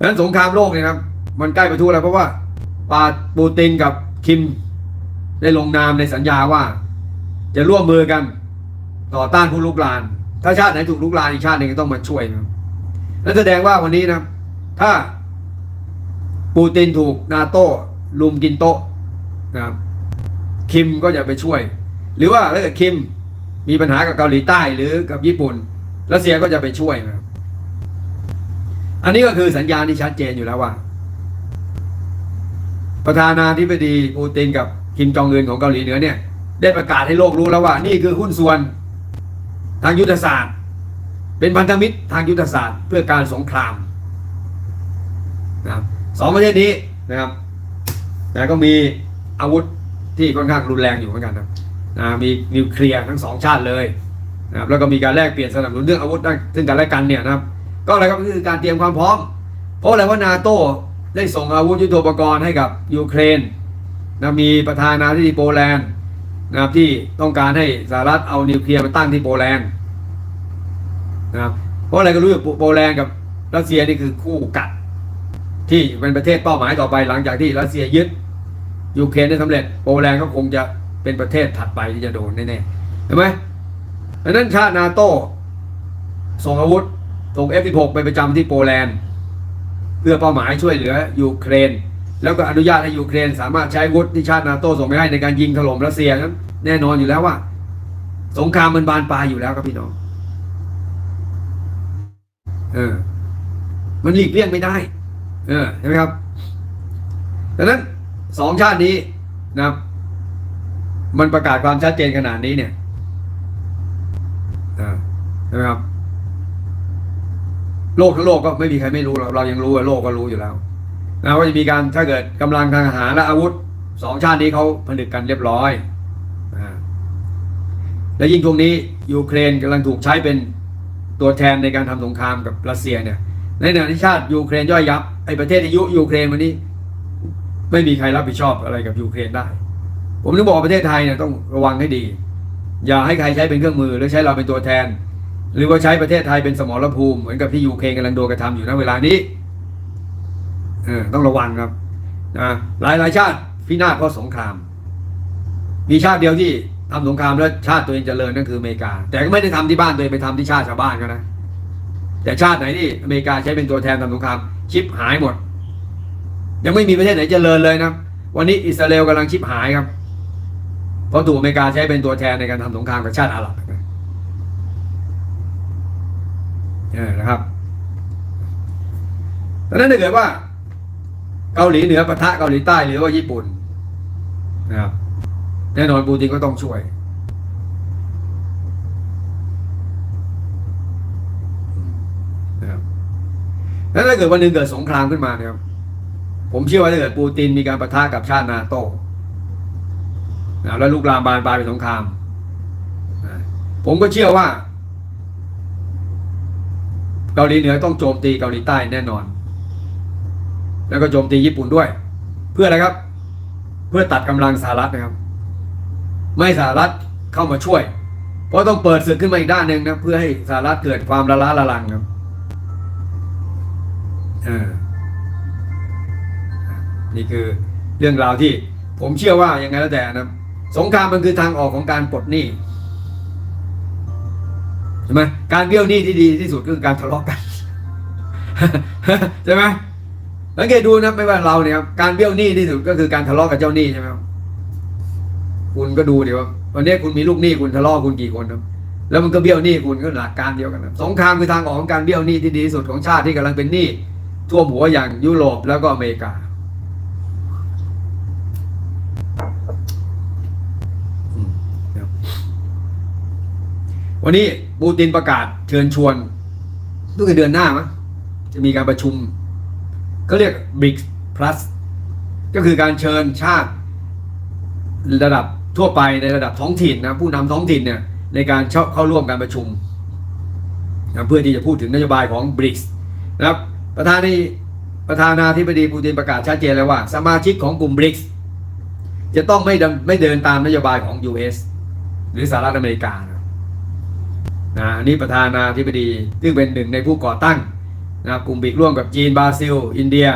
ดังนั้นสงครามโลกเนี่ยครับ มันใกล้ประทุแล้วเพราะว่าปาปูตินกับคิมได้ลงนามในสัญญาว่า จะร่วมมือกัน ต่อต้านผู้ลุกลาน ถ้าชาติไหนถูกลุกลานอีกชาติหนึ่งก็ต้องมาช่วยนะนั่นแสดงว่าวันนี้นะถ้าปูตินถูกนาโต้ลุมกินโต๊ะนะครับคิมก็จะไปช่วย หรือว่าถ้าเกิดคิมมีปัญหากับเกาหลีใต้หรือกับญี่ปุ่นรัสเซียก็จะไปช่วยนะครับ อันนี้ก็คือสัญญาณที่ชัดเจนอยู่แล้วว่า ประธานาธิบดีปูตินกับคิมจองอึนของเกาหลีเหนือเนี่ย ได้ประกาศให้โลกรู้แล้วว่า นี่คือหุ้นส่วนทางยุทธศาสตร์ เป็นพันธมิตรทางยุทธศาสตร์ เพื่อการสงครามนะครับสองประเทศนี้นะครับแต่ก็มีอาวุธที่ค่อนข้างรุนแรงอยู่เหมือนกันนะครับนะมีนิวเคลียร์ทั้งสองชาติเลยนะครับแล้วก็มีการแลกเปลี่ยนสนับสนุนเรื่องอาวุธด้ซึ่งกันและกันเนี่ยนะครับ ก็อะไรครับก็คือการเตรียมความพร้อม เพราะอะไรว่านาโต้ได้ส่งอาวุธยุทโธปกรณ์ให้กับยูเครนนะมีประธานาธิบดีโปแลนด์นะครับที่ต้องการให้สหรัฐเอานิวเคลียร์มาตั้งที่โปแลนด์นะครับเพราะอะไรก็รู้อยู่โปแลนด์กับรัสเซียนี่คือคู่กัด ที่เป็นประเทศเป้าหมายต่อไปหลังจากที่รัสเซียยึดยูเครนได้สำเร็จโปแลนด์ก็คงจะเป็นประเทศถัดไปที่จะโดนแน่ๆเห็นไหมดังนั้นชาตินาโต้ส่งอาวุธ ส่ง F16 ไปประจำที่โปแลนด์ เพื่อเป้าหมายช่วยเหลือยูเครน แล้วก็อนุญาตให้ยูเครน สามารถใช้วุธที่ชาตินาโต้ส่งไปให้ในการยิงถล่มรัสเซียนั้นแน่นอนอยู่แล้วว่า สงครามมันบานปลายอยู่แล้วครับพี่น้องเออ มันหลีกเลี่ยงไม่ได้ เออใช่ไหมครับดังนั้นสองชาตินี้นะครับ มันประกาศความชัดเจนขนาดนี้เนี่ยอ่าใช่ไหมครับ โลกทั้งโลกก็ไม่มีใครไม่รู้เราเรายังรู้ว่าโลกก็รู้อยู่แล้วนะว่าจะมีการถ้าเกิดกำลังทางทหารและอาวุธสองชาตินี้เขาผนึกกันเรียบร้อยอและยิ่งช่วงนี้ยูเครนกำลังถูกใช้เป็นตัวแทนในการทำสงครามกับรัสเซียเนี่ยในขณะที่ชาติยูเครนย่อยยับไอ้ประเทศที่ยุยูเครนวันนี้ ไม่มีใครรับผิดชอบอะไรกับยูเครนได้ ผมถึงบอกประเทศไทยเนี่ยต้องระวังให้ดี อย่าให้ใครใช้เป็นเครื่องมือหรือใช้เราเป็นตัวแทน หรือว่าใช้ประเทศไทยเป็นสมรภูมิเหมือนกับที่ยูเครนกำลังโดนกระทำอยู่ณเวลานี้เออต้องระวังครับนะหลายหลายชาติพินาศเพราะสงคราม มีชาติเดียวที่ทำสงครามแล้วชาติตัวเองเจริญนั่นคืออเมริกา แต่ก็ไม่ได้ทำที่บ้านตัวเองไปทำที่ชาติชาวบ้านก็นะแต่ชาติไหนที่อเมริกาใช้เป็นตัวแทนทำสงคราม ชิปหายหมด ยังไม่มีประเทศไหนเจริญเลยนะวันนี้อิสราเอลกำลังชิปหายครับ เพราะถูกอเมริกาใช้เป็นตัวแทนในการทำสงครามกับชาติอาหรับเออ นะครับดังนั้นถ้าเกิดว่า เกาหลีเหนือปะทะเกาหลีใต้หรือว่าญี่ปุ่นนะครับแน่นอนปูตินก็ต้องช่วย นะครับแล้วถ้าเกิดวันหนึ่งเกิดสงครามขึ้นมาเนี่ยครับ ผมเชื่อว่าถ้าเกิดปูตินมีการประทะกับชาตินาโต้นะแล้วลุกลามบานปลายเป็นสงครามนะผมก็เชื่อว่า เกาหลีเหนือต้องโจมตีเกาหลีใต้แน่นอน แล้วก็โจมตีญี่ปุ่นด้วย เพื่ออะไรครับ เพื่อตัดกำลังสหรัฐนะครับ ไม่สหรัฐเข้ามาช่วย เพราะต้องเปิดศึกขึ้นมาอีกด้านหนึ่งนะเพื่อให้สหรัฐเกิดความละล้าละลังครับนี่คือเรื่องราวที่ผมเชื่อว่ายังไงแล้วแต่นะสงครามมันคือทางออกของการปลดหนี้ ช่ไหมการเบี้ยวหนี้ที่ดีที่สุดก็คือการทะเลาะกันใช่ไหมสังเกตดูนะไม่ว่าเราเนี่ยการเบี้ยวหนี้ที่สุดก็คือการทะเลาะกับเจ้าหนี้ใช่ไหมคุณก็ดูดิว่าวันนี้คุณมีลูกหนี้คุณทะเลาะคุณกี่คนครับแล้วมันก็เบี้ยวหนี้คุณก็หลักการเดียวกันนะสงครามคือทางออกของการเบี้ยวหนี้ที่ดีที่สุดของชาติที่กำลังเป็นหนี้ท่วมหัวอย่างยุโรปแล้วก็อเมริกาอืมครับ วันนี้ปูตินประกาศเชิญชวนตั้งแต่เดือนหน้ามั้งจะมีการประชุมเขาเรียก BRICS Plus ก็คือการเชิญชาติ ระดับทั่วไปในระดับท้องถิ่นนะผู้นำท้องถิ่นเนี่ยในการเข้าเข้าร่วมการประชุมนะเพื่อที่จะพูดถึงนโยบายของ BRICS นะครับประธานาประธานาธิบดีปูตินประกาศชัดเจนเลยว่า สมาชิกของกลุ่ม BRICS จะต้องไม่ไม่เดินตามนโยบายของ US หรือสหรัฐอเมริกา นะนะอันนี้ประธานาธิบดีซึ่งเป็นหนึ่งในผู้ก่อตั้งนะกลุ่มบิกร่วมกับจีนบราซิล อินเดีย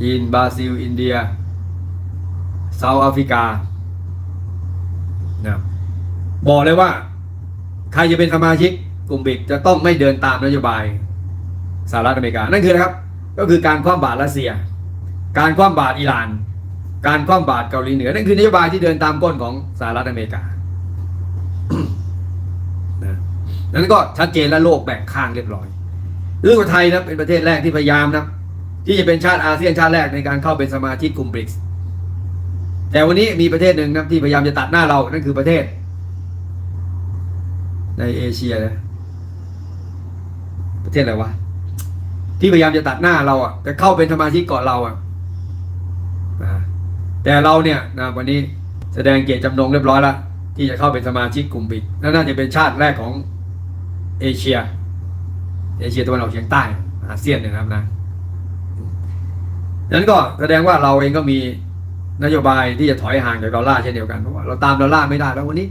จีนบราซิล อินเดียเซาท์แอฟริกานะบอกเลยว่า ใครจะเป็นสมาชิกกลุ่มบิกจะต้องไม่เดินตามนโยบายสหรัฐอเมริกา นั่นคืออะครับ ก็คือการคว่ำบาตรรัสเซีย การคว่ำบาตรอิหร่าน การคว่ำบาตรเกาหลีเหนือ นั่นคือนโยบายที่เดินตามก้นของสหรัฐอเมริกา นะนั้นก็ชัดเจนและโลกแบ่งข้างเรียบร้อยเรื่องไทยนะเป็นประเทศแรกที่พยายามนะที่จะเป็นชาติอาเซียนชาติแรกในการเข้าเป็นสมาชิกกลุ่มบริกส์แต่วันนี้มีประเทศหนึ่งนะที่พยายามจะตัดหน้าเรานั่นคือประเทศ ในเอเชียนะประเทศอะไรวะที่พยายามจะตัดหน้าเราอะจะเข้าเป็นสมาชิกเกาะเราอะนะแต่เราเนี่ยนะวันนี้แสดงเกียรติจำนงเรียบร้อยแล้ว ที่จะเข้าเป็นสมาชิกกลุ่มบิกส์และน่าจะเป็นชาติแรกของเอเชีย เอเชียตะวันออกเฉียงใต้อาเซียนเนยนะครับนะนั้นก็แสดงว่าเราเองก็มีนโยบายที่จะถอยห่างจากดอลลาร์เช่นเดียวกันเพราะว่าเราตามดอลลาร์ไม่ได้แล้ววันนี้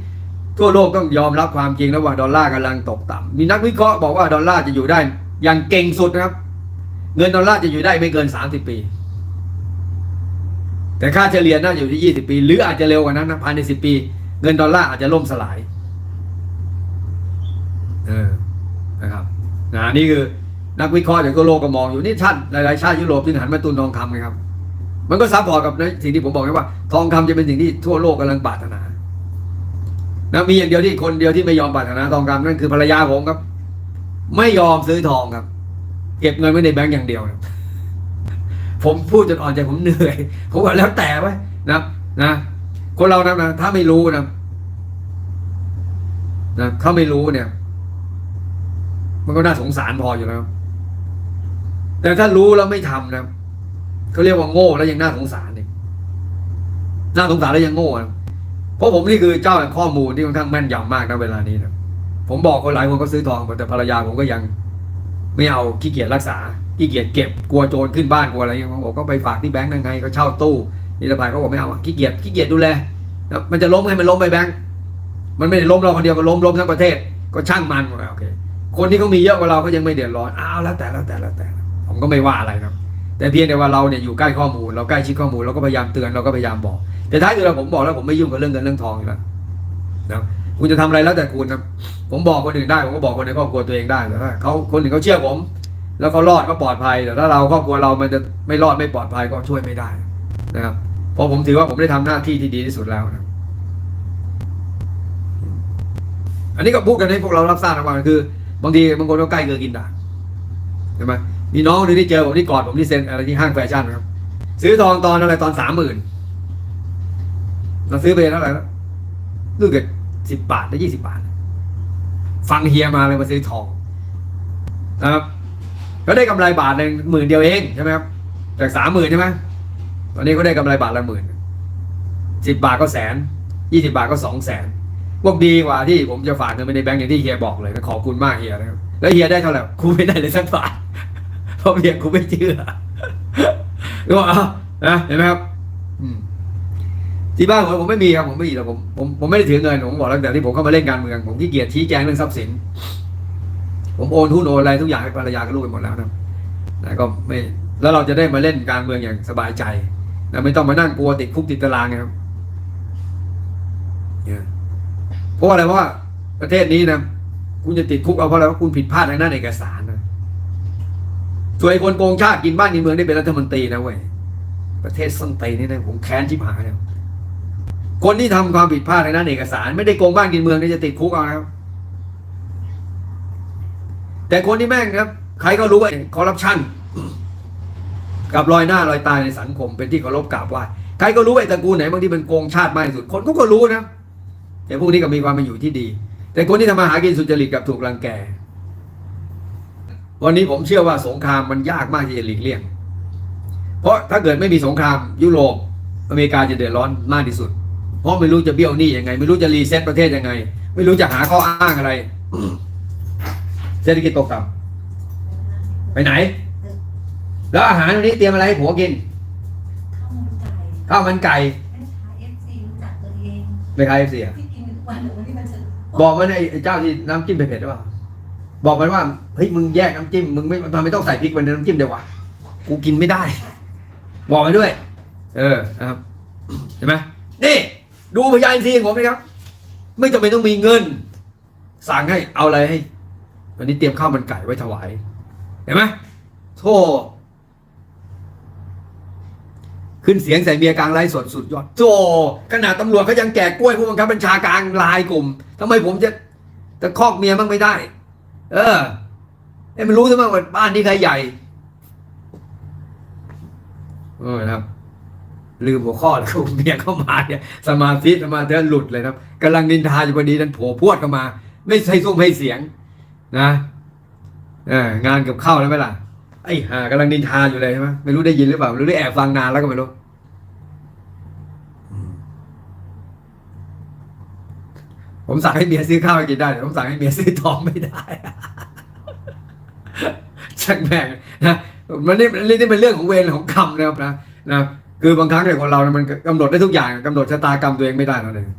ทั่วโลกต้องยอมรับความจริงแล้วว่าดอลลาร์กำลังตกต่ำมีนักวิเคราะห์บอกว่าดอลลาร์จะอยู่ได้อย่างเก่งสุดนะครับ เงินดอลลาร์จะอยู่ได้ไม่เกิน 30 ปี แต่ค่าเฉลี่ยน่าจะอยู่ที่ 20 ปี หรืออาจจะเร็วกว่านั้นนะภายใน 10 ปี เงินดอลลาร์อาจจะล่มสลายเออนะครับนะนี่คือนักวิเคราะห์จากทั่วโลกก็มองอยู่นี่ชาติหลายๆชาติยุโรปที่หันมาตุนทองคำไงครับ มันก็ซับพอร์ตกับสิ่งที่ผมบอกไงว่า ทองคำจะเป็นสิ่งที่ทั่วโลกกำลังปรารถนานะมีอย่างเดียวที่คนเดียวที่ไม่ยอมปรารถนาทองคำนั่นคือภรรยาผมครับ ไม่ยอมซื้อทองครับ เก็บเงินไว้ในแบงก์อย่างเดียวนะผมพูดจนอ่อนใจผมเหนื่อยผมว่าแล้วแต่ไว้นะนะ คนเรานะนะถ้าไม่รู้นะนะถ้าไม่รู้เนี่ย มันก็น่าสงสารพออยู่แล้ว แต่ถ้ารู้แล้วไม่ทำนะเขาเรียกว่าโง่แล้วยังน่าสงสารเนี่ยน่าสงสารแล้วยังโง่นะเพราะผมนี่คือเจ้าแห่งข้อมูลที่ค่อนข้างแม่นยำมากนะเวลานี้นะผมบอกคนหลายคนก็ซื้อทองแต่ภรรยาผมก็ยัง ไม่เอาขี้เกียจรักษาขี้เกียจเก็บกลัวโจรขึ้นบ้านกลัวอะไรอย่างเงี้ยผมบอกก็ไปฝากที่แบงก์ยังไง ก็เช่าตู้ นิรภัยเขาบอกไม่เอาขี้เกียจขี้เกียจดูแลมันจะล้มให้มันล้มไปแบงก์มันไม่ได้ล้มเราคนเดียวก็ล้มล้มทั้งประเทศ ก็ช่างมันโอเคคนที่เขามีเยอะกว่าเราเขายังไม่เดือดร้อนอ้าวแล้วแต่แล้วแต่แล้วแต่ ผมก็ไม่ว่าอะไรครับ แต่เพียงแต่ว่าเราเนี่ยอยู่ใกล้ข้อมูล เราใกล้ชิดข้อมูลเราก็พยายามเตือนเราก็พยายามบอก แต่ท้ายสุดแล้วผมบอกแล้วผมไม่ยุ่งกับเรื่องเงินเรื่องทองอยู่แล้วนะคุณจะทำอะไรแล้วแต่คุณนะผมบอกคนอื่นได้ผมก็บอกคนในครอบครัวตัวเองได้แต่ถ้าเขาคนอื่นเขาเชื่อผม แล้วเขารอดก็ปลอดภัยแต่ถ้าเราครอบครัวเรามันจะไม่รอดไม่ปลอดภัยก็ช่วยไม่ได้นะครับ เพราะผมถือว่าผมได้ทำหน้าที่ที่ดีที่สุดแล้วนะอันนี้ก็พูดกันให้พวกเรารับทราบนะว่าคือ บางทีบางคนก็ใกล้เกินกินด่างใช่ไหมมีน้องหนึงที่เจอผมที่กอดผมที่เซ็นอะไรที่ห้างแฟชั่นนะครับ ซื้อทองตอนอะไรตอนสามหมื่นเราซื้อไปเท่าไหร่แล้วรู้เกิดสิบบาทหรือยี่สิบบาท ฟังเฮียมาเลยมาซื้อทองนะครับก็ได้กำไรบาทหนึ่งหมื่นเดียวเองใช่ไหมครับจากสามหมื่นใช่ไหม ตอนนี้ก็ได้กำไรบาทละหมื่นสิบบาทก็แสนยี่สิบาทก็สองแสนพวกดีกว่าที่ผมจะฝากเงินไปในแบงก์อย่างที่เฮียบอกเลยขอบคุณมากเฮียนะครับแล้วเฮียได้เท่าไหร่คูไม่ได้เลยสักบาทเพราะเฮียคูไม่เชื่อก็เอานะเห็นไหมครับที่บ้านผมผมไม่มีครับผมไม่มีหรอกผมผมผมไม่ได้ถือเงินผมบอกแล้วแต่ที่ผมเข้ามาเล่นการเมืองผมขี้เกียจชี้แจงเรื่องทรัพย์สิน ผมโอนหุ้นโอนอะไรทุกอย่างให้ภรรยาก็รู้ไปหมดแล้วนะแต่ก็ไม่แล้วเราจะได้มาเล่นการเมืองอย่างสบายใจ นะไม่ต้องมานั่งกลัวติดคุกติดตารางไงครับเนี่ยเพราะอะไรเพราะว่าประเทศนี้นะคุณจะติดคุกเอาเพราะอะไรเพราะคุณผิดพลาดทางด้านเอกสารนะส่วนไอ้คนโกงชาติกินบ้านกินเมืองได้เป็นรัฐมนตรีนะเว้ยประเทศส้นตีนี่นะผมแค้นชิบหายแล้วคนที่ทำความผิดพลาดทางด้านเอกสาร ไม่ได้โกงบ้านกินเมืองนี่จะติดคุกเอานะครับ แต่คนที่แม่งครับ ใครก็รู้ว่าคอร์รัปชัน กับรอยหน้ารอยตายในสังคมเป็นที่เคารพกราบไหว้ใครก็รู้ไอ้ตระกูลไหนบางที่มันโกงชาติมากที่สุดคนก็ก็รู้นะแต่พวกนี้ก็มีความเป็นอยู่ที่ดี แต่คนที่ทำมาหากินสุจริตกับถูกรังแก วันนี้ผมเชื่อว่าสงครามมันยากมากที่จะหลีกเลี่ยง เพราะถ้าเกิดไม่มีสงครามยุโรปอเมริกาจะเดือดร้อนมากที่สุด เพราะไม่รู้จะเบี้ยวหนี้ยังไง ไม่รู้จะรีเซ็ตประเทศยังไง ไม่รู้จะหาข้ออ้างอะไรเศรษฐกิจตกต่ำไปไหน แล้วอาหารวันนี้เตรียมอะไรให้ผัวกิน ข้าวมันไก่ข้าวมันไก่ไม่ขายเอฟซีรู้จักตัวเองไม่ใครเสียที่กินทุกวันวันนี้มันจะบอกมันไอ้ไอ้เจ้าที่น้ำจิ้มเผ็ดๆหรือเปล่าบอกมันว่าเฮ้ยมึงแยกน้ำจิ้มมึงไม่ทำไมต้องใส่พริกไปในน้ำจิ้มเดียววะกูกินไม่ได้ บอกไปด้วย เออนะครับเห็นไหมนี่ ดูพยานทีของผมนะครับ ไม่จำเป็นต้องมีเงิน สั่งให้เอาอะไรให้วันนี้เตรียมข้าวมันไก่ไว้ถวาย เห็นไหมโธ่ ขึ้นเสียงใส่เมียกลางไลฟ์สดสุดยอดโธ่ขนาดตำรวจเขายังแก่กล้วยผู้บังคับบัญชากลางลายกลุ่มทำไมผมจะตะคอกเมียบ้างไม่ได้ เออให้มันรู้ซะบ้างว่าบ้านที่ใครใหญ่เออครับ ลืมหัวข้อแล้วเมียเข้ามาเนี่ยสมาธิสมาธิหลุดเลยครับกำลังนินทาอยู่พอดีนั้นโผล่พวดเข้ามา ไม่ใช่ซุ้มให้เสียง นะเอองานกับข้าวแล้วไหมล่ะ ไอ้ห่ากำลังนินทาอยู่เลยใช่ไหมไม่รู้ได้ยินหรือเปล่าไม่รู้ได้แอบฟังนานแล้วก็ไม่รู้ผมสั่งให้เมียซื้อข้าวกินได้แต่ผมสั่งให้เมียซื้อทองไม่ได้ช่างแม่งนะมันนี่นี่นี่เป็นเรื่องของเวรของกรรมนะครับนะนะคือบางครั้งเนี่ยคนเราเนี่ยมันกำหนดได้ทุกอย่างกำหนดชะตากรรมตัวเองไม่ได้นั่นเอง